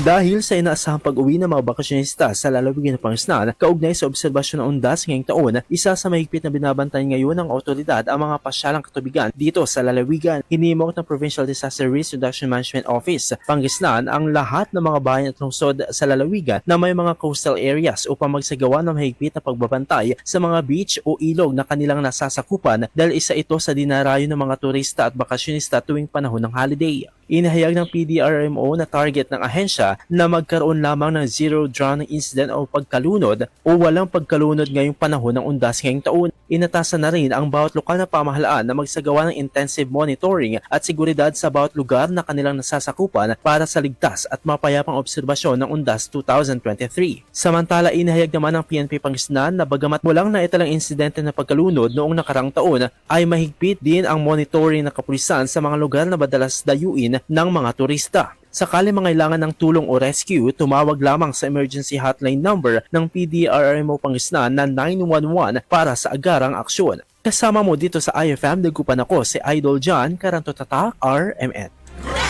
Dahil sa inaasahang pag-uwi ng mga bakasyonista sa lalawigan ng Pangasinan, kaugnay sa obserbasyon ng undas ngayong taon, isa sa mahigpit na binabantay ngayon ng otoridad ang mga pasyalang katubigan dito sa lalawigan. Hinimok ng Provincial Disaster Risk Reduction Management Office, Pangasinan, ang lahat ng mga bayan at lungsod sa lalawigan na may mga coastal areas upang magsagawa ng mahigpit na pagbabantay sa mga beach o ilog na kanilang nasasakupan dahil isa ito sa dinarayo ng mga turista at bakasyonista tuwing panahon ng holiday. Inahayag ng PDRMO na target ng ahensya na magkaroon lamang ng zero drowning incident o pagkalunod o walang pagkalunod ngayong panahon ng undas ngayong taon. Inatasan na rin ang bawat lokal na pamahalaan na magsagawa ng intensive monitoring at seguridad sa bawat lugar na kanilang nasasakupan para sa ligtas at mapayapang obserbasyon ng undas 2023. Samantala, inahayag naman ng PNP Pangasinan na bagamat walang naitalang insidente na pagkalunod noong nakarang taon, ay mahigpit din ang monitoring ng kapulisan sa mga lugar na madalas dayuin ng mga turista. Sakali mangailangan ng tulong o rescue, tumawag lamang sa emergency hotline number ng PDRMO Pangasinan na 911 para sa agarang aksyon. Kasama mo dito sa IFM, nagupan ako si Idol John Karanto Tatak, RMN.